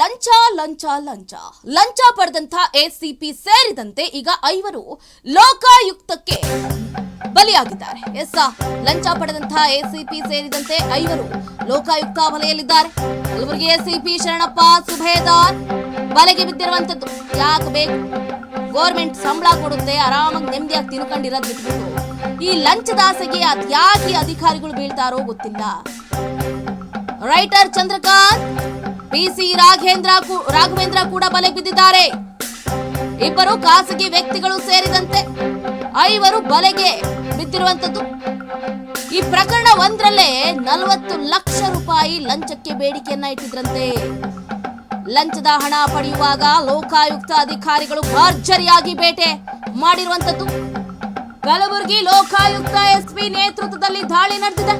ಲಂಚ ಲಂಚ ಲಂಚ. ಲಂಚ ಪಡೆದಂತ ಎಸಿಪಿ ಸೇರಿದಂತೆ ಈಗ ಐವರು ಲೋಕಾಯುಕ್ತಕ್ಕೆ ಬಲಿಯಾಗಿದ್ದಾರೆ. ಎಸ್ ಲಂಚ ಪಡೆದಂತಹ ಎಸಿಪಿ ಸೇರಿದಂತೆ ಐವರು ಲೋಕಾಯುಕ್ತ ಬಲೆಯಲ್ಲಿದ್ದಾರೆ ಕಲಬುರಗಿ ಎಸಿಪಿ ಶರಣಪ್ಪ ಸುಭೇದಾರ್, ಬಲೆಗೆ ಬಿದ್ದಿರುವಂತದ್ದು ಯಾಕೆ ಬೇಕು? ಗೋರ್ಮೆಂಟ್ ಸಂಬಳ ಕೊಡುತ್ತೆ, ಆರಾಮಾಗಿ ನೆಮ್ಮದಿಯಾಗಿ ತಿನ್ಕೊಂಡಿರೋದ್ ಬಿಟ್ಬಿಟ್ಟು. ಈ ಲಂಚದಾಸೆಗೆ ಅದ್ಯಾಕೆ ಅಧಿಕಾರಿಗಳು ಬೀಳ್ತಾರೋ ಗೊತ್ತಿಲ್ಲ. ರೈಟರ್ ಚಂದ್ರಕಾಂತ್ ಪಿಸಿ ರಾಘೇಂದ್ರ ರಾಘವೇಂದ್ರ ಕೂಡ ಬಲೆ ಬಿದ್ದಿದ್ದಾರೆ. ಇಬ್ಬರು ಖಾಸಗಿ ವ್ಯಕ್ತಿಗಳು ಸೇರಿದಂತೆ ಐವರು ಬಲೆಗೆ ಬಿದ್ದಿರುವಂತದ್ದು ಈ ಪ್ರಕರಣ ಒಂದರಲ್ಲೇ ನಲವತ್ತು ಲಕ್ಷ ರೂಪಾಯಿ ಲಂಚಕ್ಕೆ ಬೇಡಿಕೆಯನ್ನ ಇಟ್ಟಿದ್ರಂತೆ. ಲಂಚದ ಹಣ ಪಡೆಯುವಾಗ ಲೋಕಾಯುಕ್ತ ಅಧಿಕಾರಿಗಳು ಭರ್ಜರಿಯಾಗಿ ಬೇಟೆ ಮಾಡಿರುವಂತದ್ದು ಕಲಬುರಗಿ ಲೋಕಾಯುಕ್ತ ಎಸ್ಪಿ ನೇತೃತ್ವದಲ್ಲಿ ದಾಳಿ ನಡೆದಿದೆ.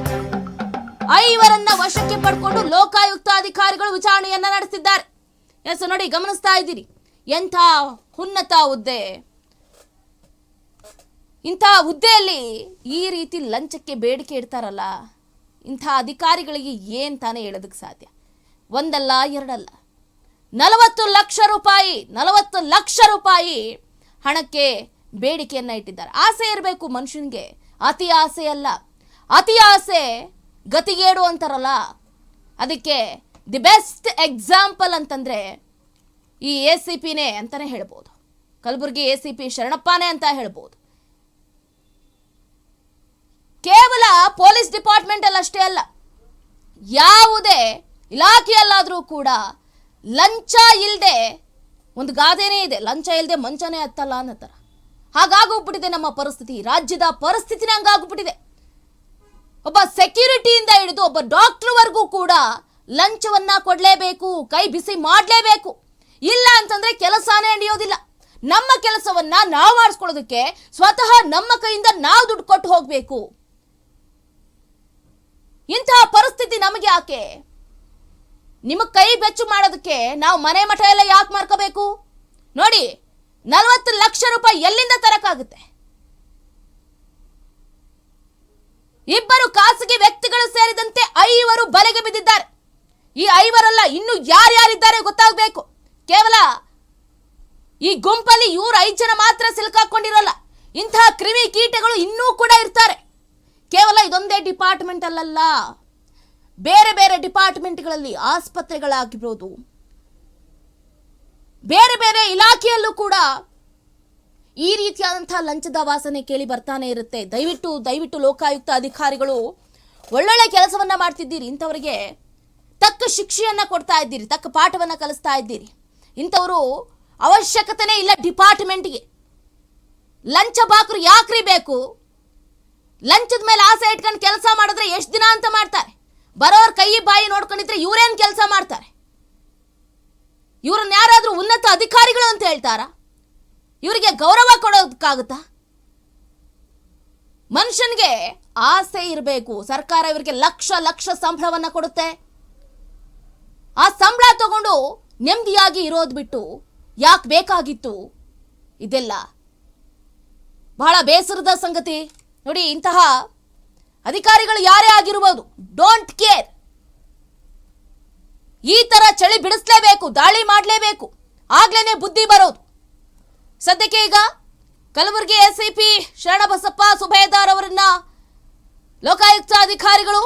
ಐವರನ್ನ ವಶಕ್ಕೆ ಪಡ್ಕೊಂಡು ಲೋಕಾಯುಕ್ತ ಅಧಿಕಾರಿಗಳು ವಿಚಾರಣೆಯನ್ನ ನಡೆಸಿದ್ದಾರೆ. ಎಸ್ ನೋಡಿ ಗಮನಿಸ್ತಾ ಇದ್ದೀರಿ. ಎಂಥ ಉನ್ನತ ಹುದ್ದೆ. ಇಂಥ ಹುದ್ದೆಯಲ್ಲಿ ಈ ರೀತಿ ಲಂಚಕ್ಕೆ ಬೇಡಿಕೆ ಇಡ್ತಾರಲ್ಲ, ಇಂಥ ಅಧಿಕಾರಿಗಳಿಗೆ ಏನ್ ತಾನೇ ಹೇಳೋದಕ್ಕೆ ಸಾಧ್ಯ? ಒಂದಲ್ಲ, ಎರಡಲ್ಲ. ನಲವತ್ತು ಲಕ್ಷ ರೂಪಾಯಿ, ನಲವತ್ತು ಲಕ್ಷ ರೂಪಾಯಿ ಹಣಕ್ಕೆ ಬೇಡಿಕೆಯನ್ನ ಇಟ್ಟಿದ್ದಾರೆ. ಆಸೆ ಇರಬೇಕು ಮನುಷ್ಯನಿಗೆ. ಅತಿ ಆಸೆ ಅಲ್ಲ. ಅತಿ ಆಸೆ ಗತಿಗೇಡು ಅಂತಾರಲ್ಲ ಅದಕ್ಕೆ ದಿ ಬೆಸ್ಟ್ ಎಕ್ಸಾಂಪಲ್ ಅಂತಂದರೆ ಈ ಎ ಸಿ ಪಿನೇ ಅಂತಲೇ ಹೇಳ್ಬೋದು. ಕಲಬುರಗಿ ಎ ಸಿ ಪಿ ಶರಣಪ್ಪನೇ ಅಂತ ಹೇಳ್ಬೋದು. ಕೇವಲ ಪೊಲೀಸ್ ಡಿಪಾರ್ಟ್ಮೆಂಟಲ್ಲಿ ಅಷ್ಟೇ ಅಲ್ಲ, ಯಾವುದೇ ಇಲಾಖೆಯಲ್ಲಾದರೂ ಕೂಡ ಲಂಚ ಇಲ್ಲದೆ ಒಂದು ಗಾದೆನೇ ಇದೆ, ಲಂಚ ಇಲ್ಲದೆ ಮಂಚನೇ ಹತ್ತಲ್ಲ ಅನ್ನೋ ಥರ. ಹಾಗಾಗೋಗ್ಬಿಟ್ಟಿದೆ ನಮ್ಮ ಪರಿಸ್ಥಿತಿ, ರಾಜ್ಯದ ಪರಿಸ್ಥಿತಿನೇ ಹಂಗಾಗ್ಬಿಟ್ಟಿದೆ. ಒಬ್ಬ ಸೆಕ್ಯೂರಿಟಿಯಿಂದ ಹಿಡಿದು ಒಬ್ಬ ಡಾಕ್ಟರ್ವರೆಗೂ ಕೂಡ ಲಂಚವನ್ನ ಕೊಡಲೇಬೇಕು, ಕೈ ಬಿಸಿ ಮಾಡಲೇಬೇಕು. ಇಲ್ಲ ಅಂತಂದ್ರೆ ಕೆಲಸನೇ ನಡೆಯೋದಿಲ್ಲ. ನಮ್ಮ ಕೆಲಸವನ್ನ ನಾವು ಮಾಡಿಸ್ಕೊಳ್ಳೋದಕ್ಕೆ ಸ್ವತಃ ನಮ್ಮ ಕೈಯಿಂದ ನಾವು ದುಡ್ಡು ಕೊಟ್ಟು ಹೋಗಬೇಕು. ಇಂತಹ ಪರಿಸ್ಥಿತಿ ನಮಗೆ ಯಾಕೆ? ನಿಮಗೆ ಕೈ ಬೆಚ್ಚು ಮಾಡೋದಕ್ಕೆ ನಾವು ಮನೆ ಮಠ ಎಲ್ಲ ಯಾಕೆ ಮಾಡ್ಕೋಬೇಕು? ನೋಡಿ, ನಲವತ್ತು ಲಕ್ಷ ರೂಪಾಯಿ ಎಲ್ಲಿಂದ ತರಕಾಗುತ್ತೆ ಇಬ್ಬರು ಖಾಸಗಿ ವ್ಯಕ್ತಿಗಳು ಸೇರಿದಂತೆ ಐವರು ಬಲೆಗೆ ಬಿದ್ದಿದ್ದಾರೆ ಈ ಐವರಲ್ಲ ಇನ್ನು ಯಾರ್ಯಾರಿದ್ದಾರೆ ಗೊತ್ತಾಗಬೇಕು. ಕೇವಲ ಈ ಗುಂಪಲ್ಲಿ ಇವರು ಐದು ಜನ ಮಾತ್ರ ಸಿಲುಕಾಕೊಂಡಿರಲ್ಲ, ಇಂತಹ ಕ್ರಿಮಿ ಕೀಟಗಳು ಇನ್ನೂ ಕೂಡ ಇರ್ತಾರೆ. ಕೇವಲ ಇದೊಂದೇ ಡಿಪಾರ್ಟ್ಮೆಂಟ್ ಅಲ್ಲಲ್ಲ, ಬೇರೆ ಬೇರೆ ಡಿಪಾರ್ಟ್ಮೆಂಟ್ಗಳಲ್ಲಿ ಆಸ್ಪತ್ರೆಗಳಾಗಿರ್ಬೋದು. ಬೇರೆ ಬೇರೆ ಇಲಾಖೆಯಲ್ಲೂ ಕೂಡ ಈ ರೀತಿಯಾದಂತಹ ಲಂಚದ ವಾಸನೆ ಕೇಳಿ ಬರ್ತಾನೆ ಇರುತ್ತೆ. ದಯವಿಟ್ಟು ದಯವಿಟ್ಟು ಲೋಕಾಯುಕ್ತ ಅಧಿಕಾರಿಗಳು ಒಳ್ಳೊಳ್ಳೆ ಕೆಲಸವನ್ನ ಮಾಡ್ತಿದ್ದೀರಿ ಇಂಥವರಿಗೆ. ತಕ್ಕ ಶಿಕ್ಷೆಯನ್ನು ಕೊಡ್ತಾ ಇದ್ದೀರಿ, ತಕ್ಕ ಪಾಠವನ್ನು ಕಲಿಸ್ತಾ ಇದ್ದೀರಿ. ಇಂಥವರು ಅವಶ್ಯಕತೆನೇ ಇಲ್ಲ ಡಿಪಾರ್ಟ್ಮೆಂಟ್ಗೆ. ಲಂಚ ಬಾಕ್ರು ಯಾಕ್ರಿ ಬೇಕು? ಲಂಚದ ಮೇಲೆ ಆಸೆ ಇಟ್ಕೊಂಡು ಕೆಲಸ ಮಾಡಿದ್ರೆ ಎಷ್ಟು ದಿನ ಅಂತ ಮಾಡ್ತಾರೆ. ಬರೋರ್ ಕೈ ಬಾಯಿ ನೋಡ್ಕೊಂಡಿದ್ರೆ ಇವರೇನು ಕೆಲಸ ಮಾಡ್ತಾರೆ? ಇವ್ರನ್ನ ಯಾರಾದರೂ ಉನ್ನತ ಅಧಿಕಾರಿಗಳು ಅಂತ ಹೇಳ್ತಾರಾ? ಇವರಿಗೆ ಗೌರವ ಕೊಡೋದಕ್ಕಾಗುತ್ತಾ? ಮನುಷ್ಯನಿಗೆ ಆಸೆ ಇರಬೇಕು. ಸರ್ಕಾರ ಇವರಿಗೆ ಲಕ್ಷ ಲಕ್ಷ ಸಂಬಳವನ್ನು ಕೊಡುತ್ತೆ. ಆ ಸಂಬಳ ತಗೊಂಡು ನೆಮ್ಮದಿಯಾಗಿ ಇರೋದು ಬಿಟ್ಟು ಯಾಕೆ ಬೇಕಾಗಿತ್ತು? ಇದೆಲ್ಲ ಬಹಳ ಬೇಸರದ ಸಂಗತಿ. ನೋಡಿ, ಇಂತಹ ಅಧಿಕಾರಿಗಳು ಯಾರೇ ಆಗಿರ್ಬೋದು ಡೋಂಟ್ ಕೇರ್ ಈ ತರ ಚಳಿ ಬಿಡಿಸ್ಲೇಬೇಕು, ದಾಳಿ ಮಾಡಲೇಬೇಕು, ಆಗ್ಲೇನೆ ಬುದ್ಧಿ ಬರೋದು. ಸದ್ಯಕ್ಕೆ ಈಗ ಕಲಬುರಗಿ ಎಸ್ಐಪಿ ಶರಣಬಸಪ್ಪ ಸುಬೇದಾರ್ ಅವರನ್ನ ಲೋಕಾಯುಕ್ತ ಅಧಿಕಾರಿಗಳು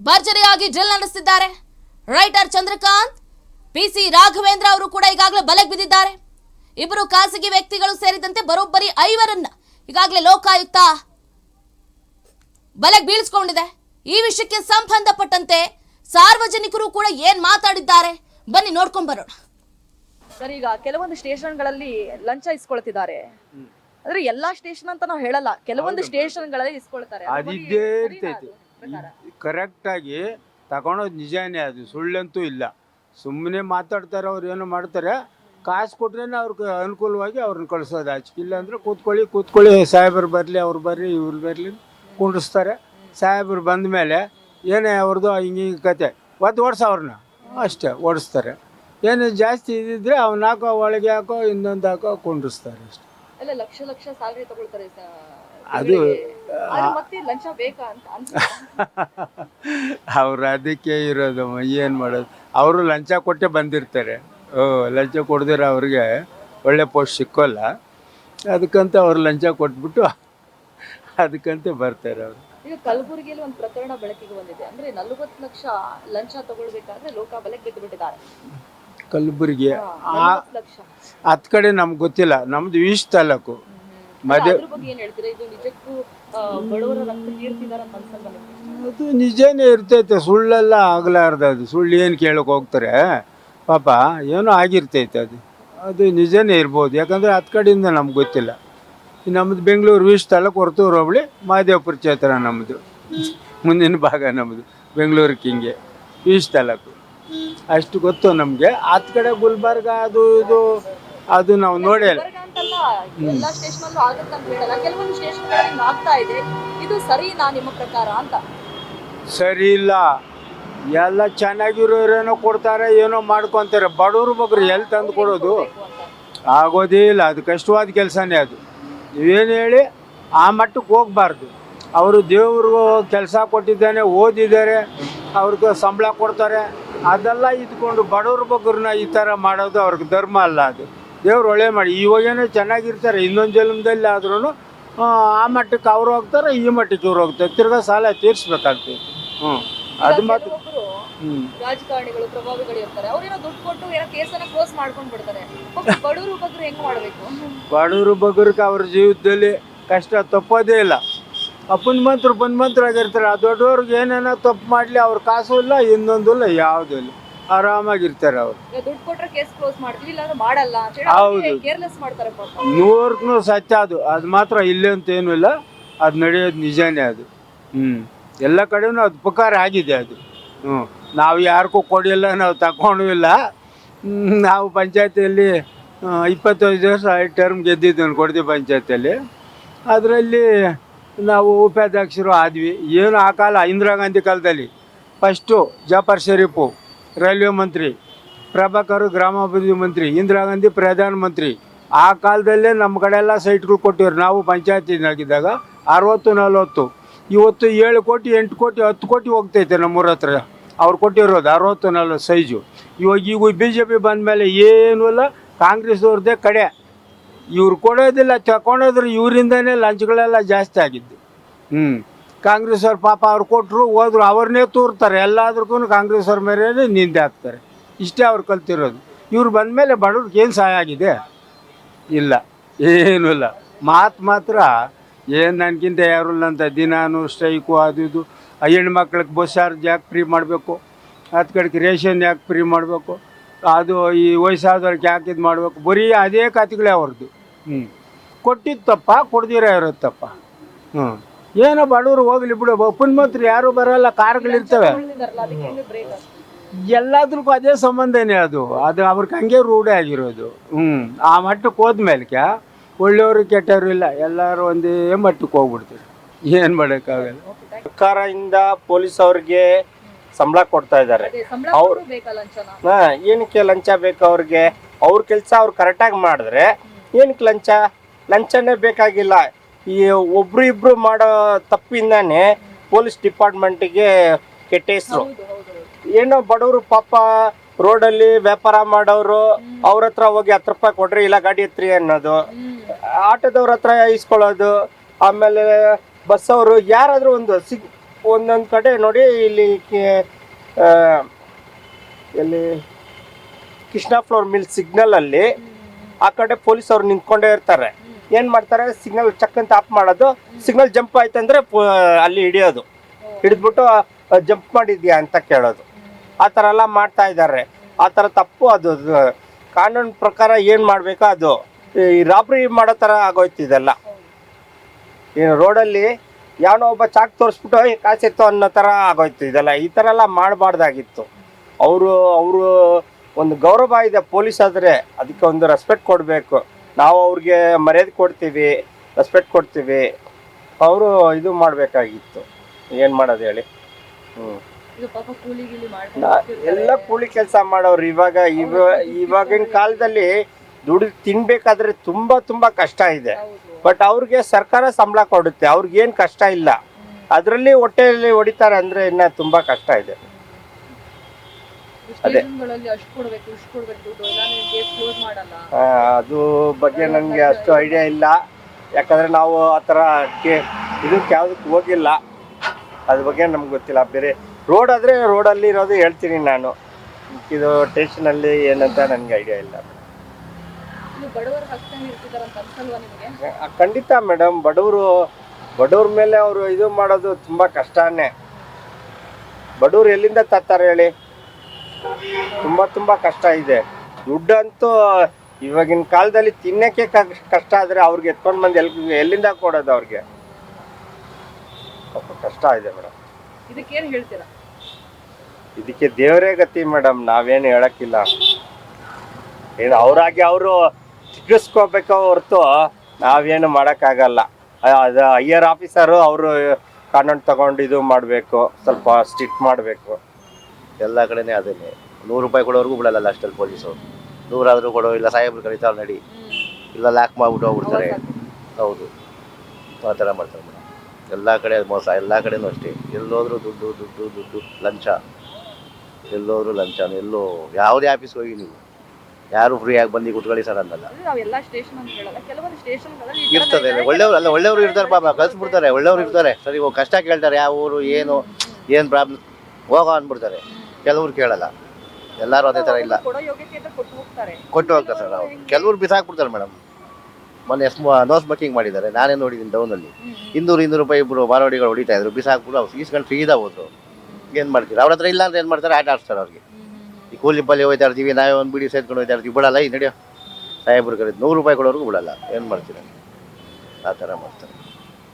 ಭರ್ಜರಿಯಾಗಿ ಡ್ರಿಲ್ ನಡೆಸಿದ್ದಾರೆ ರೈಟರ್ ಚಂದ್ರಕಾಂತ್ ಪಿಸಿ ರಾಘವೇಂದ್ರ ಅವರು ಕೂಡ ಈಗಾಗಲೇ ಬಲೆಗೆ ಬಿದ್ದಿದ್ದಾರೆ. ಇಬ್ಬರು ಖಾಸಗಿ ವ್ಯಕ್ತಿಗಳು ಸೇರಿದಂತೆ ಬರೋಬ್ಬರಿ ಐವರನ್ನ ಈಗಾಗಲೇ ಲೋಕಾಯುಕ್ತ ಬಲೆಗೆ ಬೀಳಿಸ್ಕೊಂಡಿದೆ. ಈ ವಿಷಯಕ್ಕೆ ಸಂಬಂಧಪಟ್ಟಂತೆ ಸಾರ್ವಜನಿಕರು ಕೂಡ ಏನ್ ಮಾತಾಡಿದ್ದಾರೆ? ಬನ್ನಿ ನೋಡ್ಕೊಂಡ್ ಬರೋಣ. ಸರ್ ಈಗ ಕೆಲವೊಂದು ಸ್ಟೇಷನ್ಗಳಲ್ಲಿ ಲಂಚ ಇಸ್ಕೊಳ್ತಿದ್ದಾರೆ. ಅಂದ್ರೆ ಎಲ್ಲಾ ಸ್ಟೇಷನ್ ಅಂತ ನಾವು ಹೇಳಲ್ಲ ಕೆಲವೊಂದು ಸ್ಟೇಷನ್ಗಳಲ್ಲಿ ಇಸ್ಕೊಳ್ತಾರೆ. ಕರೆಕ್ಟ್ ಬರೀ ತಗೊಳೋದು ನಿಜಾನೇ ಅದು ಸುಳ್ಳಂತೂ ಇಲ್ಲ. ಸುಮ್ಮನೆ ಮಾತಾಡ್ತಾರೆ ಅವ್ರು ಏನೋ ಮಾಡ್ತಾರೆ ಕಾಸು ಕೊಟ್ರೇ ಅವ್ರಿಗೆ ಅನುಕೂಲವಾಗಿ ಅವ್ರನ್ನ ಕಳಿಸೋದು ಆಚೆ. ಇಲ್ಲ ಅಂದ್ರೆ ಕೂತ್ಕೊಳ್ಳಿ ಕೂತ್ಕೊಳ್ಳಿ ಸಾಹೇಬರು ಬರಲಿ ಅವ್ರು ಬರ್ರಿ ಇವ್ರು ಬರಲಿ ಕುಂಡಿಸ್ತಾರೆ ಸಾಹೇಬರು ಬಂದ ಮೇಲೆ ಏನೇ ಅವ್ರದ್ದು ಹಿಂಗೆ ಹಿಂಗೆ ಕತೆ ಒದ್ದು ಓಡಿಸ ಅವ್ರನ್ನ ಅಷ್ಟೇ ಓಡಿಸ್ತಾರೆ. ಏನು ಜಾಸ್ತಿ ಇದ್ದಿದ್ರೆ ಅವ್ನ ಹಾಕೋ ಒಳಗೆ ಹಾಕೋ ಇನ್ನೊಂದು ಹಾಕೋ ಕುಂಡಿಸ್ತಾರೆ ಅಷ್ಟೇ. ಅಲ್ಲ ಲಕ್ಷ ಲಕ್ಷ ಸ್ಯಾಲ್ರಿ ತಗೊಳ್ತಾರೆ ಅದು ಅವ್ರು ಅದಕ್ಕೆ ಇರೋದು ಏನು ಮಾಡೋದು? ಅವರು ಲಂಚ ಕೊಟ್ಟೆ ಬಂದಿರ್ತಾರೆ. ಓ ಲಂಚ ಕೊಡ್ದಿರ ಅವ್ರಿಗೆ ಒಳ್ಳೆ ಪೋಸ್ಟ್ ಸಿಕ್ಕೋಲ್ಲ. ಅದಕ್ಕಂತ ಅವ್ರು ಲಂಚ ಕೊಟ್ಬಿಟ್ಟು ಅದಕ್ಕಂತ ಬರ್ತಾರೆ ಅವರು. ಈಗ ಕಲಬುರಗಿಯಲ್ಲಿ ಒಂದು ಪ್ರಕರಣ ಬೆಳಕಿಗೆ ಬಂದಿದೆ. ಅಂದ್ರೆ ನಲವತ್ತು ಲಕ್ಷ ಲಂಚ ತಗೊಳ್ಬೇಕಾದ್ರೆ ಲೋಕಾಬಲೆಗೆ ಬಿದ್ದು ಬಿಟ್ಟಿದ್ದಾರೆ. ಕಲಬುರಗಿ. ಹತ್ತು ಕಡೆ ನಮ್ಗೆ ಗೊತ್ತಿಲ್ಲ. ನಮ್ದು ಈಸ್ಟ್ ತಾಲೂಕು. ಮಧ್ಯ ಅದ್ರ ಬಗ್ಗೆ ಏನ್ ಹೇಳ್ತೀರಾ? ಇದು ನಿಜಕ್ಕೂ ಆ, ಬಡವರ ರಕ್ತ ತೀರ್ತಿದಾರ ಅಂತ ಅನ್ಸಲ್ವಾ ನಿಮ್ಗೆ? ಅದು ನಿಜನೇ ಇರ್ತೈತೆ. ಸುಳ್ಳೆಲ್ಲ ಆಗ್ಲಾರ್ದ ಅದು. ಸುಳ್ಳು ಏನು ಕೇಳಕ್ಕೆ ಹೋಗ್ತಾರೆ? ಪಾಪ ಏನೋ ಆಗಿರ್ತೈತೆ ಅದು. ಅದು ನಿಜನೇ ಇರ್ಬೋದು. ಯಾಕಂದರೆ ಹತ್ತು ಕಡೆಯಿಂದ ನಮ್ಗೆ ಗೊತ್ತಿಲ್ಲ. ನಮ್ದು ನಮ್ಮದು ಬೆಂಗಳೂರು ವಿಶ್ ತಾಲೂಕು ಹೊರತೂರು ಹೋಬಳಿ ಮಹದೇವಪುರ ಕ್ಷೇತ್ರ ನಮ್ಮದು ಮುಂದಿನ ಭಾಗ ನಮ್ಮದು ಬೆಂಗಳೂರಿಗೆ ಕಿಂಗೆ. ವಿಶ್ ತಾಲೂಕು. ಅಷ್ಟು ಗೊತ್ತು ನಮಗೆ. ಹತ್ತು ಕಡೆ ಗುಲ್ಬರ್ಗ ಅದು ಇದು ಅದು ನಾವು ನೋಡಿಲ್ಲ ಅಂತಲ್ಲ ಎಲ್ಲ ಸ್ಟೇಷನ್ ಅಲ್ಲೂ ಆಗುತ್ತೆ ಅಂತ ಹೇಳಲ್ಲ ಕೆಲವೊಂದು ಸ್ಟೇಷನ್ಗಳಲ್ಲಿ ಆಗ್ತಾ ಇದೆ. ಇದು ಸರಿನಾ ನಿಮ್ಮ ಪ್ರಕಾರ ಅಂತ? ಸರಿ ಇಲ್ಲ. ಎಲ್ಲ ಚೆನ್ನಾಗಿರೋರೇನೋ ಕೊಡ್ತಾರೆ ಏನೋ ಮಾಡ್ಕೊತಾರೆ. ಬಡವ್ರ ಬಗ್ರು ಎಲ್ಲಿ ತಂದು ಕೊಡೋದು. ಆಗೋದೇ ಇಲ್ಲ. ಅದು ಕಷ್ಟವಾದ ಕೆಲಸನೇ ಅದು. ನೀವೇನು ಹೇಳಿ ಆ ಮಟ್ಟಕ್ಕೆ ಹೋಗ್ಬಾರ್ದು. ಅವರು ದೇವ್ರಿಗೂ ಕೆಲಸ ಕೊಟ್ಟಿದ್ದಾನೆ ಓದಿದ್ದಾರೆ ಅವ್ರಿಗೆ ಸಂಬಳ ಕೊಡ್ತಾರೆ. ಅದೆಲ್ಲ ಇದ್ಕೊಂಡು ಬಡವ್ರ ಬಗ್ಗರನ್ನ ಈ ಥರ ಮಾಡೋದು ಅವ್ರಿಗೆ ಧರ್ಮ ಅಲ್ಲ ಅದು. ದೇವ್ರು ಒಳ್ಳೆ ಮಾಡಿ. ಇವಾಗೇನೋ ಚೆನ್ನಾಗಿರ್ತಾರೆ ಇನ್ನೊಂದು ಜನ್ಮದಲ್ಲಿ ಆದ್ರೂ ಆ ಮಟ್ಟಕ್ಕೆ ಅವ್ರು ಹೋಗ್ತಾರೆ ಈ ಮಟ್ಟಕ್ಕೆ ಇವ್ರು ಹೋಗ್ತಾರೆ. ತಿರ್ಗಾ ಸಾಲ ತೀರಿಸ್ಬೇಕಾಗ್ತದೆ. ಹ್ಞೂ ಅದು ಮಾತ್ರ. ಹ್ಞೂ ರಾಜಕಾರಣಿಗಳು ಪ್ರಭಾವಿಗಳು ಇರ್ತಾರೆ. ಅವ್ರೇನೋ ದುಡ್ಡು ಕೊಟ್ಟು ಏನೋ ಕೇಸನ್ನ ಕ್ಲೋಸ್ ಮಾಡ್ಕೊಂಡ್ ಬಿಡ್ತಾರೆ. ಪಾಪ ಬಡವರು ಬಗ್ಗೆ ಹೆಂಗ್ ಮಾಡ್ಬೇಕು? ಬಡವರು ಬಗ್ಗರಿಗೆ ಅವ್ರ ಜೀವಿತದಲ್ಲಿ ಕಷ್ಟ ತಪ್ಪೋದೇ ಇಲ್ಲ. ಅಪ್ಪನ ಮಂತ್ರ ಬಂದ್ ಮಂತ್ರ ಆಗಿರ್ತಾರೆ ಆ ದೊಡ್ಡವ್ರಿಗೆ ಏನೇನೋ ತಪ್ಪು ಮಾಡಲಿ ಅವ್ರ ಕಾಸು ಇಲ್ಲ ಇನ್ನೊಂದು ಇಲ್ಲ ಯಾವುದೂ ಇಲ್ಲ. ಆರಾಮಾಗಿರ್ತಾರೆ ಅವರು. ಈಗ ದುಡ್ಡು ಕೊಟ್ರೆ ಕೇಸ್ ಕ್ಲೋಸ್ ಮಾಡ್ತೀವಿ ಇಲ್ಲಾಂದ್ರೆ ಮಾಡಲ್ಲ ಅಂತ ಹೌದು. ಹೇಳಿ ಕೇರ್ಲೆಸ್ ಮಾಡ್ತಾರೆ ಪಾಪ. ನೂರಕ್ಕೆ ನೂರು ಸತ್ಯ ಅದು. ಅದು ಮಾತ್ರ ಇಲ್ಲ ಅಂತ ಏನೂ ಇಲ್ಲ. ಅದು ನಡೆಯೋದು ನಿಜಾನೇ ಅದು. ಹ್ಞೂ ಎಲ್ಲ ಕಡೆನೂ ಅದು ಉಪಕಾರ ಆಗಿದೆ ಅದು. ಹ್ಞೂ ನಾವು ಯಾರಿಗೂ ಕೊಡಿಲ್ಲ ನಾವು ತಕೊಂಡು ಇಲ್ಲ. ಹ್ಮ್, ನಾವು ಪಂಚಾಯತಿಯಲ್ಲಿ ಇಪ್ಪತ್ತೈದು ವರ್ಷ ಟರ್ಮ್ ಗೆದ್ದಿದ್ದೇನೆ ಕೊಡ್ತೀವಿ ಪಂಚಾಯತಿಯಲ್ಲಿ. ಅದರಲ್ಲಿ ನಾವು ಉಪಾಧ್ಯಕ್ಷರು ಆದ್ವಿ. ಏನು ಆ ಕಾಲ ಇಂದಿರಾ ಗಾಂಧಿ ಕಾಲದಲ್ಲಿ? ಫಸ್ಟು ಜಾಫರ್ ಶರೀಫು ರೈಲ್ವೆ ಮಂತ್ರಿ, ಪ್ರಭಾಕರ್ ಗ್ರಾಮಾಭಿವೃದ್ಧಿ ಮಂತ್ರಿ, ಇಂದಿರಾ ಗಾಂಧಿ ಪ್ರಧಾನ ಮಂತ್ರಿ. ಆ ಕಾಲದಲ್ಲೇ ನಮ್ಮ ಕಡೆ ಎಲ್ಲ ಸೈಟ್ಗಳು ಕೊಟ್ಟಿವ್ರು. ನಾವು ಪಂಚಾಯತಿನಾಗಿದ್ದಾಗ ಅರವತ್ತು, ನಲವತ್ತು. ಇವತ್ತು ಏಳು ಕೋಟಿ, ಎಂಟು ಕೋಟಿ, ಹತ್ತು ಕೋಟಿ ಹೋಗ್ತೈತೆ ನಮ್ಮೂರ ಹತ್ರ. ಅವ್ರು ಕೊಟ್ಟಿರೋದು ಅರವತ್ತು, ನಲ್ವತ್ತು ಸೈಜು. ಇವಾಗ ಈಗ ಬಿ ಜೆ ಪಿ ಬಂದಮೇಲೆ ಏನೂ ಇಲ್ಲ. ಕಾಂಗ್ರೆಸ್ದವ್ರದ್ದೇ ಕಡೆ. ಇವ್ರು ಕೊಡೋದಿಲ್ಲ ತಗೊಂಡೋದ್ರೆ ಇವರಿಂದನೇ ಲಂಚ್ಗಳೆಲ್ಲ ಜಾಸ್ತಿ ಆಗಿದ್ದು. ಹ್ಞೂ ಕಾಂಗ್ರೆಸ್ ಅವ್ರ ಪಾಪ ಅವ್ರು ಕೊಟ್ಟರು ಹೋದ್ರು ಅವ್ರನ್ನೇ ತೂರ್ತಾರೆ. ಎಲ್ಲದಕ್ಕೂ ಕಾಂಗ್ರೆಸ್ ಅವ್ರ ಮೇಲೆ ನಿಂದೆ ಹಾಕ್ತಾರೆ. ಇಷ್ಟೇ ಅವ್ರು ಕಲ್ತಿರೋದು. ಇವ್ರು ಬಂದಮೇಲೆ ಬಡವ್ರಿಗೆ ಏನು ಸಹಾಯ ಆಗಿದೆ? ಇಲ್ಲ. ಏನೂ ಇಲ್ಲ. ಮಾತು ಮಾತ್ರ ಏನು ನನಗಿಂತ ಯಾರು ಇಲ್ಲ ಅಂತ ದಿನಾನು ಸ್ಟ್ರೈಕು ಅದು ಇದು. ಹೆಣ್ಮಕ್ಳಿಗೆ ಬಸ್ ಚಾರ್ಜ್ ಯಾಕೆ ಫ್ರೀ ಮಾಡಬೇಕು? ಹತ್ತು ಕಡೆಗೆ ರೇಷನ್ ಯಾಕೆ ಫ್ರೀ ಮಾಡಬೇಕು? ಅದು ಈ ವಯಸ್ಸಾದವ್ರಿಗೆ ಯಾಕೆ ಇದು ಮಾಡಬೇಕು? ಬರೀ ಅದೇ ಕತೆಗಳೇ ಅವ್ರದ್ದು ಹ್ಞೂ ಕೊಟ್ಟಿದ್ದು ತಪ್ಪ ಇರುತ್ತಪ್ಪ. ಇರೋದು ತಪ್ಪ ಹ್ಞೂ ಏನೋ ಬಡವರು ಹೋಗ್ಲಿ ಬಿಡು ಒಪ್ಪನ ಮಾತ್ರ ಯಾರು ಬರಲ್ಲ ಕಾರ್ಗಳಿರ್ತವೆ ಎಲ್ಲದಕ್ಕೂ ಅದೇ ಸಂಬಂಧನೇ ಅದು. ಅದು ಅವ್ರಿಗೆ ಹಂಗೆ ರೂಢಿ ಆಗಿರೋದು. ಹ್ಞೂ ಆ ಮಟ್ಟಕ್ಕೆ ಹೋದ್ಮೇಲೆ ಒಳ್ಳೆಯವರು ಕೆಟ್ಟವರು ಇಲ್ಲ ಎಲ್ಲರೂ ಒಂದೇ ಮಟ್ಟಕ್ಕೆ ಹೋಗ್ಬಿಡ್ತಾರೆ. ಏನು ಮಾಡೋಕ್ಕಾಗಲ್ಲ. ಸರ್ಕಾರದಿಂದ ಪೊಲೀಸ್ ಅವ್ರಿಗೆ ಸಂಬಳ ಕೊಡ್ತಾ ಇದ್ದಾರೆ. ಅವ್ರು- ಏನಕ್ಕೆ ಲಂಚ ಬೇಕು ಅವ್ರಿಗೆ? ಅವ್ರ ಕೆಲಸ ಅವ್ರು ಕರೆಕ್ಟಾಗಿ ಮಾಡಿದ್ರೆ ಏನಕ್ಕೆ ಲಂಚ? ಲಂಚನೇ ಬೇಕಾಗಿಲ್ಲ. ಈ ಒಬ್ರು ಇಬ್ರು ಮಾಡೋ ತಪ್ಪಿಂದಾನೆ ಪೊಲೀಸ್ ಡಿಪಾರ್ಟ್ಮೆಂಟಿಗೆ ಕೆಟ್ಟ ಹೆಸರು. ಏನೋ ಬಡವರು ಪಾಪ ರೋಡಲ್ಲಿ ವ್ಯಾಪಾರ ಮಾಡೋರು ಅವ್ರ ಹತ್ರ ಹೋಗಿ ಹತ್ತು ರೂಪಾಯಿ ಕೊಡ್ರಿ ಇಲ್ಲ ಗಾಡಿ ಹತ್ರಿ ಅನ್ನೋದು. ಆಟೋದವ್ರ ಹತ್ರ ಇಸ್ಕೊಳ್ಳೋದು ಆಮೇಲೆ ಬಸ್ ಅವರು ಯಾರಾದರೂ ಒಂದು ಸಿಗ್ ಒಂದೊಂದು ಕಡೆ ನೋಡಿ ಇಲ್ಲಿ ಎಲ್ಲಿ ಕೃಷ್ಣ ಫ್ಲೋರ್ ಮಿಲ್ ಸಿಗ್ನಲಲ್ಲಿ ಆ ಕಡೆ ಪೊಲೀಸ್ ಅವ್ರು ನಿಂತ್ಕೊಂಡೇ ಇರ್ತಾರೆ. ಏನು ಮಾಡ್ತಾರೆ? ಸಿಗ್ನಲ್ ಚಕ್ ಅಂತ ಆಫ್ ಮಾಡೋದು. ಸಿಗ್ನಲ್ ಜಂಪ್ ಆಯ್ತಂದ್ರೆ ಅಲ್ಲಿ ಹಿಡಿಯೋದು. ಹಿಡಿದ್ಬಿಟ್ಟು ಜಂಪ್ ಮಾಡಿದ್ಯಾ ಅಂತ ಕೇಳೋದು. ಆ ಥರ ಎಲ್ಲ ಮಾಡ್ತಾ ಇದ್ದಾರೆ. ಆ ಥರ ತಪ್ಪು ಅದು ಕಾನೂನು ಪ್ರಕಾರ ಏನು ಮಾಡ್ಬೇಕು ಅದು? ಈ ರಾಬ್ರಿ ಮಾಡೋ ಥರ ಆಗೋಯ್ತು ಇದೆಲ್ಲ. ಏನು ರೋಡಲ್ಲಿ ಯಾವನೋ ಒಬ್ಬ ಚಾಕ್ ತೋರಿಸ್ಬಿಟ್ಟು "ಏಯ್, ಕಾಸಿತ್ತು ಅನ್ನೋ ಥರ ಆಗೋಯ್ತು ಇದೆಲ್ಲ. ಈ ಥರ ಎಲ್ಲ ಮಾಡಬಾರ್ದಾಗಿತ್ತು. ಅವರು ಅವರು ಒಂದು ಗೌರವ ಇದೆ ಪೊಲೀಸ್ ಆದರೆ ಅದಕ್ಕೆ ಒಂದು ರೆಸ್ಪೆಕ್ಟ್ ಕೊಡಬೇಕು. ನಾವು ಅವ್ರಿಗೆ ಮರ್ಯಾದೆ ಕೊಡ್ತೀವಿ ರೆಸ್ಪೆಕ್ಟ್ ಕೊಡ್ತೀವಿ. ಅವರು ಇದು ಮಾಡಬೇಕಾಗಿತ್ತು. ಏನು ಮಾಡೋದು ಹೇಳಿ? ಹ್ಞೂ ಎಲ್ಲ ಕೂಲಿ ಕೆಲಸ ಮಾಡೋರು ಇವಾಗ ಇವ ಇವಾಗಿನ ಕಾಲದಲ್ಲಿ ದುಡಿ ತಿನ್ಬೇಕಾದ್ರೆ ತುಂಬ ತುಂಬ ಕಷ್ಟ ಇದೆ. ಬಟ್ ಅವ್ರಿಗೆ ಸರ್ಕಾರ ಸಂಬಳ ಕೊಡುತ್ತೆ. ಅವ್ರಿಗೇನು ಕಷ್ಟ ಇಲ್ಲ. ಅದರಲ್ಲಿ ಹೊಟ್ಟೆಯಲ್ಲಿ ಹೊಡಿತಾರೆ ಅಂದರೆ ಇನ್ನೂ ತುಂಬ ಕಷ್ಟ ಇದೆ ಅದೇ. ಸ್ಟೇಷನ್ಗಳಲ್ಲಿ ಅಷ್ಟು ಕೊಡ್ಬೇಕು ಇಷ್ಟು ಕೊಡ್ಬೇಕು ದುಡ್ಡು ಇಲ್ಲ ಕೇಸ್ ಕ್ಲೋಸ್ ಆ, ಅದು ಬಗ್ಗೆ ನನಗೆ ಅಷ್ಟು ಐಡಿಯಾ ಇಲ್ಲ. ಯಾಕಂದ್ರೆ ನಾವು ಆ ಥರ ಕೆ ಇದಕ್ಕೆ ಯಾವುದಕ್ಕೆ ಹೋಗಿಲ್ಲ. ಅದ್ರ ಬಗ್ಗೆ ನಮ್ಗೆ ಗೊತ್ತಿಲ್ಲ. ಬೇರೆ ರೋಡ್ ಆದರೆ ರೋಡಲ್ಲಿ ಇರೋದು ಹೇಳ್ತೀನಿ ನಾನು. ಇದು ಸ್ಟೇಷನಲ್ಲಿ ಏನಂತ ನನಗೆ ಐಡಿಯಾ ಇಲ್ಲ. ಆ, ಖಂಡಿತ ಮೇಡಮ್ ಬಡವರು ಬಡವ್ರ ಮೇಲೆ ಅವರು ಇದು ಮಾಡೋದು ತುಂಬ ಕಷ್ಟನೇ. ಬಡವ್ರು ಎಲ್ಲಿಂದ ತರ್ತಾರೆ ಹೇಳಿ? ತುಂಬ ತುಂಬ ಕಷ್ಟ ಇದೆ. ದುಡ್ಡಂತೂ ಇವಾಗಿನ ಕಾಲದಲ್ಲಿ ತಿನ್ನಕ್ಕೆ ಕಷ್ಟ ಆದರೆ ಅವ್ರಿಗೆ ಎತ್ಕೊಂಡು ಬಂದು ಎಲ್ಲಿ ಎಲ್ಲಿಂದ ಕೊಡೋದು ಅವ್ರಿಗೆ? ಸ್ವಲ್ಪ ಕಷ್ಟ ಇದೆ ಮೇಡಮ್. ಇದಕ್ಕೇನು ಹೇಳ್ತೀರಾ? ಇದಕ್ಕೆ ದೇವರೇ ಗತಿ ಮೇಡಮ್ ನಾವೇನು ಹೇಳಕ್ಕಿಲ್ಲ. ಏನು ಅವರಾಗಿ ಅವರು ಚಿಕಿತ್ಸ್ಕೋಬೇಕೋ ಹೊರತು ನಾವೇನು ಮಾಡೋಕ್ಕಾಗಲ್ಲ. ಅದು ಹೈಯರ್ ಆಫೀಸರು ಅವರು ಕಾನೂನು ತಗೊಂಡು ಇದು ಮಾಡಬೇಕು ಸ್ವಲ್ಪ ಸ್ಟ್ರಿಕ್ಟ್ ಮಾಡಬೇಕು. ಎಲ್ಲ ಕಡೆನೇ ಅದೇನೆ ನೂರು ರೂಪಾಯಿ ಕೊಡೋರ್ಗೂ ಬಿಡಲ್ಲ ಲಾಸ್ಟಲ್ಲಿ ಪೊಲೀಸರು ನೂರಾದರೂ ಕೊಡೋ ಇಲ್ಲ ಸಾಹೇಬ್ರು ಕರೀತಾವ್ರು ನಡಿ ಇಲ್ಲ ಲ್ಯಾಕ್ ಮಾಡ್ಬಿಟ್ಟು ಹೋಗ್ಬಿಡ್ತಾರೆ. ಹೌದು. ಆ ಥರ ಮಾಡ್ತಾರೆ ಮೇಡಮ್. ಎಲ್ಲ ಕಡೆ ಮೋಸ. ಎಲ್ಲ ಕಡೆನೂ ಅಷ್ಟೇ. ಎಲ್ಲೋದ್ರೂ ದುಡ್ಡು ದುಡ್ಡು ದುಡ್ಡು ಲಂಚ. ಎಲ್ಲೋದ್ರೂ ಲಂಚ. ಎಲ್ಲೋ ಯಾವುದೇ ಆಫೀಸ್ಗೆ ಹೋಗಿ ನೀವು. ಯಾರು ಫ್ರೀಯಾಗಿ ಬಂದು ಕುತ್ಕೊಳ್ಳಿ ಸರ್ ಅನ್ನಲ್ಲ ಸ್ಟೇಷನ್ಗಳಲ್ಲಿ ಇರ್ತದೆ. ಒಳ್ಳೆಯವ್ರು ಅಲ್ಲ ಒಳ್ಳೆಯವರು ಇರ್ತಾರೆ ಪಾಪ. ಕಳಿಸ್ಬಿಡ್ತಾರೆ ಒಳ್ಳೆಯವ್ರು ಇರ್ತಾರೆ. ಸರಿ ಹೋಗಿ ಕಷ್ಟ ಕೇಳ್ತಾರೆ. ಯಾವ ಊರು ಏನು ಏನು ಪ್ರಾಬ್ಲಮ್ ಹೋಗೋ ಅಂದ್ಬಿಡ್ತಾರೆ. ಕೆಲವ್ರು ಕೇಳಲ್ಲ. ಎಲ್ಲರೂ ಅದೇ ಥರ ಇಲ್ಲ. ಕೊಟ್ಟು ಹೋಗ್ತಾರೆ. ಸರ್ ಅವ್ರು. ಕೆಲವ್ರು ಬಿಸಾಕ್ಬಿಡ್ತಾರೆ ಮೇಡಮ್ ಮೊನ್ನೆ ಎಸ್ ನೋಸ್ ಸ್ಮೋಕಿಂಗ್ ಮಾಡಿದ್ದಾರೆ. ನಾನೇ ನೋಡಿದ್ದೀನಿ ಡೌನಲ್ಲಿ ಇನ್ನೂರು ಇನ್ನೂರು ರೂಪಾಯಿ ಇಬ್ಬರು ಮಾರವಾಡಿಗಳು ಹೊಡಿತಾ ಇದ್ರು. ಬಿಸಾಕ್ಬಿಟ್ಟು ಅವ್ರು ಈಸ್ಕೊಂಡು ಸೀದಾ ಹೋದ್ರು. ಏನು ಮಾಡ್ತೀರಿ? ಅವ್ರ ಹತ್ರ ಇಲ್ಲ ಅಂದ್ರೆ ಏನು ಮಾಡ್ತಾರೆ? ಆಟ ಆಡ್ತಾರೆ ಅವ್ರಿಗೆ. ಈ ಕೂಲಿ ಪಲ್ಲಿ ಹೋಯ್ತಾ ಇರ್ತೀವಿ ನಾವೇ ಒಂದು ಬಿಡಿ ಸೇರ್ಕೊಂಡು ಹೋಯ್ತಾ ಇರ್ತೀವಿ. ಬಿಡಲ್ಲ ಈ ನಡೆಯೋ. ಸಾಹೇಬ್ರು ಕರೆದು ನೂರು ರೂಪಾಯಿ ಕೊಡೋರ್ಗೂ ಬಿಡಲ್ಲ. ಏನು ಮಾಡ್ತೀರ? ಆ ಥರ ಮಾಡ್ತಾರೆ.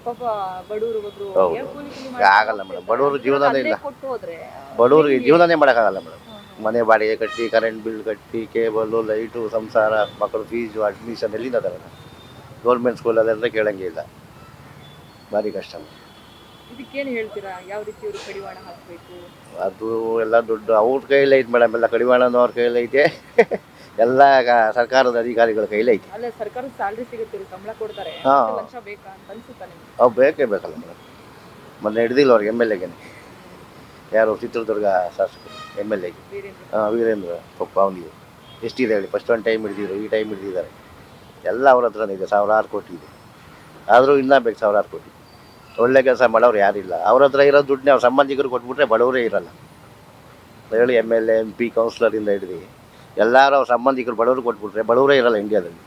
ಪಾಪ ಬಡವರು ಒಬ್ರು ಕೂಲಿ ಆಗಲ್ಲ ಮೇಡಮ್. ಬಡವರು ಜೀವನನೇ ಇಲ್ಲ. ಕೊಟ್ಟು ಹೋದ್ರೆ ಬಡವ್ರಿಗೆ ಜೀವನನೇ ಮಾಡೋಕ್ಕಾಗಲ್ಲ ಮೇಡಮ್. ಮನೆ ಬಾಡಿಗೆ ಕಟ್ಟಿ ಕರೆಂಟ್ ಬಿಲ್ ಕಟ್ಟಿ ಕೇಬಲು ಲೈಟು ಸಂಸಾರ ಮಕ್ಕಳು ಫೀಸು ಅಡ್ಮಿಷನ್ ಎಲ್ಲಿಂದ ತರೋಣ ಗೌರ್ಮೆಂಟ್ ಸ್ಕೂಲಲ್ಲೆಲ್ಲ ಕೇಳಂಗೆ ಇಲ್ಲ. ಭಾರಿ ಕಷ್ಟ ಇದಕ್ಕೇನು ಹೇಳ್ತೀರಾ? ಯಾವ ರೀತಿ ಇವರು ಕಡಿವಾಣ ಹಾಕಬೇಕು? ಅದು ಎಲ್ಲ ದುಡ್ಡು ಅವ್ರ ಕೈಯಲ್ಲಿ ಐತೆ ಮೇಡಮ್. ಎಲ್ಲ ಕಡಿವಾಣನೂ ಅವ್ರ ಕೈಯಲ್ಲಿ ಐತೆ. ಎಲ್ಲ ಸರ್ಕಾರದ ಅಧಿಕಾರಿಗಳ ಕೈಲಿ ಐತಿ. ಅಲ್ಲೇ ಸರ್ಕಾರದ ಸ್ಯಾಲ್ರಿ ಸಿಗುತ್ತೆ ಇವ್ರು ಸಂಬಳ ಕೊಡ್ತಾರೆ. ಹಾ. ಮತ್ತೆ ಲಂಚ ಬೇಕಾ ಅಂತ ಅನ್ಸುತ್ತಾ ನಿಮ್ಗೆ? ಅವು ಬೇಕೇ ಬೇಕಲ್ಲ ಮೇಡಮ್ ಮೊನ್ನೆ ಹಿಡ್ದಿಲ್ಲ ಅವ್ರಿಗೆ ಎಂ ಎಲ್ ಎಗೆ ಯಾರು ಚಿತ್ರದುರ್ಗ ಶಾಸಕರು ಎಂ ಎಲ್ ಎಗೆ ಹಾಂ ವೀರೇಂದ್ರ ಪಪ್ಪ ಅವನಿಗೆ. ಎಷ್ಟಿದೆ ಹೇಳಿ ಫಸ್ಟ್ ಒಂದು ಟೈಮ್ ಹಿಡಿದಿದ್ರು ಈ ಟೈಮ್ ಹಿಡಿದಿದ್ದಾರೆ. ಎಲ್ಲ ಅವ್ರ ಹತ್ರನೇ ಇದೆ ಸಾವಿರಾರು ಕೋಟಿ ಇದೆ. ಆದರೂ ಇನ್ನೂ ಬೇಕು ಸಾವಿರಾರು ಕೋಟಿ. ಒಳ್ಳೆ ಕೆಲಸ ಮಾಡೋರು ಯಾರಿಲ್ಲ ಅವ್ರ ಹತ್ರ ಇರೋ ದುಡ್ಡನ್ನ ಅವ್ರ ಸಂಬಂಧಿಕರು ಕೊಟ್ಬಿಟ್ರೆ ಬಡವರೇ ಇರಲ್ಲ. ಹೇಳಿ M L A M P ಕೌನ್ಸಿಲರಿಂದ ಹಿಡಿದು ಎಲ್ಲರೂ ಸಂಬಂಧಿಕರು ಬಡವರು ಕೊಟ್ಬಿಟ್ರೆ ಬಡವರೇ ಇರಲ್ಲ ಇಂಡಿಯಾದಲ್ಲಿ